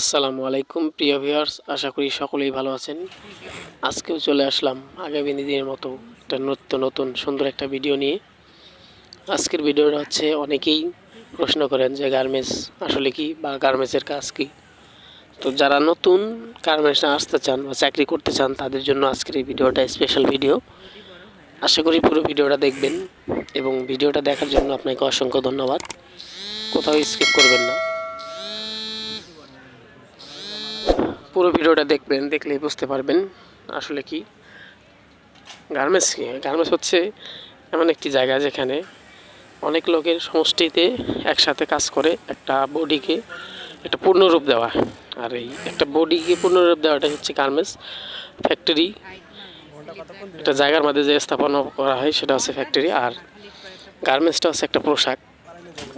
আসসালামু আলাইকুম, প্রিয় ভিউয়ার্স। আশা করি সকলেই ভালো আছেন। আজকেও চলে আসলাম আগামী দিনের মতো একটা নতুন নতুন সুন্দর একটা ভিডিও নিয়ে। আজকের ভিডিওটা হচ্ছে অনেকেই প্রশ্ন করেন যে, গার্মেন্টস আসলে কি বা গার্মেন্টসের কাজ কি? তো যারা নতুন গার্মেন্টসে আসতে চান বা চাকরি করতে চান, তাদের জন্য আজকের এই ভিডিওটা স্পেশাল ভিডিও আশা করি পুরো ভিডিওটা দেখবেন এবং ভিডিওটা দেখার জন্য আপনাকে অসংখ্য ধন্যবাদ। কোথাও স্কিপ করবেন না। পুরো ভিডিওটা দেখবেন, দেখলেই বুঝতে পারবেন আসলে কি। গার্মেন্টস কি? গার্মেন্টস হচ্ছে এমন একটি জায়গা যেখানে অনেক লোকের সমষ্টিতে একসাথে কাজ করে একটা বডিকে একটা পূর্ণরূপ দেওয়া। আর এই একটা বডিকে পূর্ণরূপ দেওয়াটা হচ্ছে গার্মেন্টস। ফ্যাক্টরি, একটা জায়গার মধ্যে যে স্থাপনা করা হয় সেটা হচ্ছে ফ্যাক্টরি। আর গার্মেন্টসটা হচ্ছে একটা পোশাক।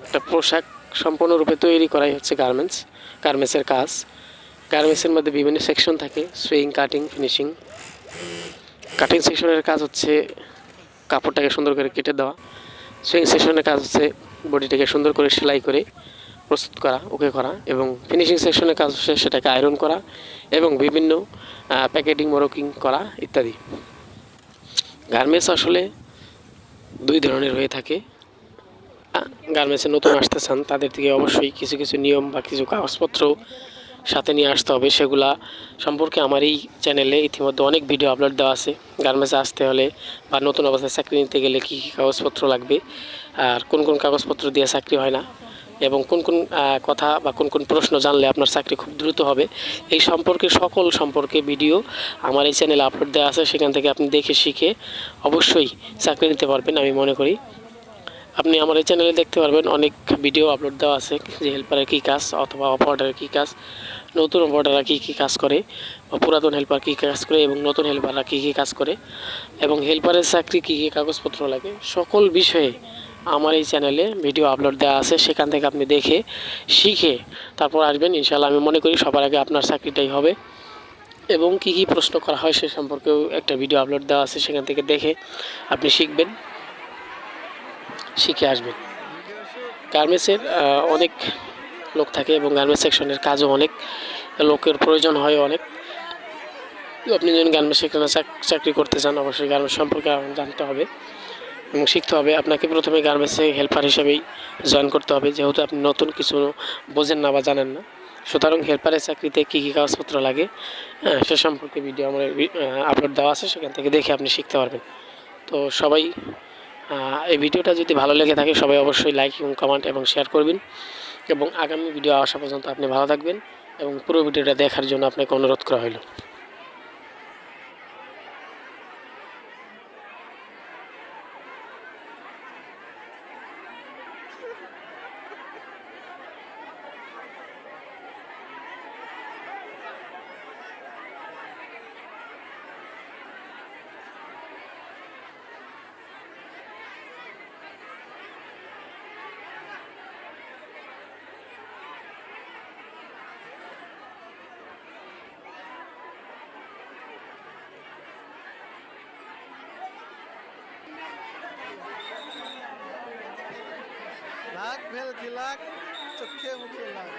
একটা পোশাক সম্পূর্ণরূপে তৈরি করাই হচ্ছে গার্মেন্টস। গার্মেন্টসের কাজ। গার্মেন্টসের মধ্যে বিভিন্ন সেকশন থাকে, সুইং, কাটিং, ফিনিশিং। কাটিং সেকশনের কাজ হচ্ছে কাপড়টাকে সুন্দর করে কেটে দেওয়া। সুইং সেকশনের কাজ হচ্ছে বডিটাকে সুন্দর করে সেলাই করে প্রস্তুত করা, ওকে করা এবং ফিনিশিং সেকশনের কাজ হচ্ছে সেটাকে আয়রন করা এবং বিভিন্ন প্যাকেটিং, মরকিং করা ইত্যাদি। গার্মেন্টস আসলে দুই ধরনের হয়ে থাকে। গার্মেন্টসে নতুন আসতে চান, তাদের থেকে অবশ্যই কিছু কিছু নিয়ম বা কিছু কাগজপত্র সাথে নিয়ে আসতে হবে। সেগুলা সম্পর্কে আমার এই চ্যানেলে ইতিমধ্যে অনেক ভিডিও আপলোড দেওয়া আছে। গার্মেন্টসে আসতে হলে বা নতুন অবস্থায় চাকরি নিতে গেলে কী কী কাগজপত্র লাগবে? আর কোন কোন কাগজপত্র দিয়ে চাকরি হয় না? এবং কোন কোন কথা বা কোন কোন প্রশ্ন জানলে আপনার চাকরি খুব দ্রুত হবে? এই সম্পর্কে, সকল সম্পর্কে ভিডিও আমার এই চ্যানেলে আপলোড দেওয়া আছে। সেখান থেকে আপনি দেখে শিখে অবশ্যই চাকরি নিতে পারবেন আমি মনে করি। আপনি আমার এই চ্যানেলে দেখতে পারবেন অনেক ভিডিও আপলোড দেওয়া আছে যে হেল্পারের কী কাজ অথবা অপারেটারের কী কাজ, নতুন অপারেটাররা কী কী কাজ করে বা পুরাতন হেল্পার কী কাজ করে এবং নতুন হেল্পাররা কী কী কাজ করে এবং হেল্পারের চাকরি কী কী কাগজপত্র লাগে, সকল বিষয়ে আমার এই চ্যানেলে ভিডিও আপলোড দেওয়া আছে, সেখান থেকে আপনি দেখে, শিখে তারপর আসবেন। ইনশাল্লাহ আমি মনে করি সবার আগে আপনার চাকরিটাই হবে এবং কী কী প্রশ্ন করা হয় সে সম্পর্কেও একটা ভিডিও আপলোড দেওয়া আছে, সেখান থেকে দেখে আপনি শিখবেন। শিখে আসবেন গার্মেন্টসের অনেক লোক থাকে এবং গার্মেন্টস সেকশনের কাজও অনেক, লোকের প্রয়োজন হয় অনেক। আপনি যদি গার্মেন্টস সেকশনে চাকরি করতে চান, অবশ্যই গার্মেন্টস সম্পর্কে জানতে হবে এবং শিখতে হবে। আপনাকে প্রথমে গার্মেন্টসে হেল্পার হিসেবেই জয়েন করতে হবে, যেহেতু আপনি নতুন কিছু বোঝেন না বা জানেন না। সুতরাং হেল্পারের চাকরিতে কী কী কাগজপত্র লাগে সে সম্পর্কে ভিডিও আমার আপলোড দেওয়া আছে, সেখান থেকে দেখে আপনি শিখতে পারবেন। তো সবাই এই ভিডিওটা যদি ভালো লেগে থাকে, সবাই অবশ্যই লাইক এবং কমেন্ট এবং শেয়ার করবেন। এবং আগামী ভিডিও আসা পর্যন্ত আপনি ভালো থাকবেন এবং পুরো ভিডিওটা দেখার জন্য আপনাকে অনুরোধ করা হলো। লাখ ভেল কি লাখ চোখে মুখে লাখ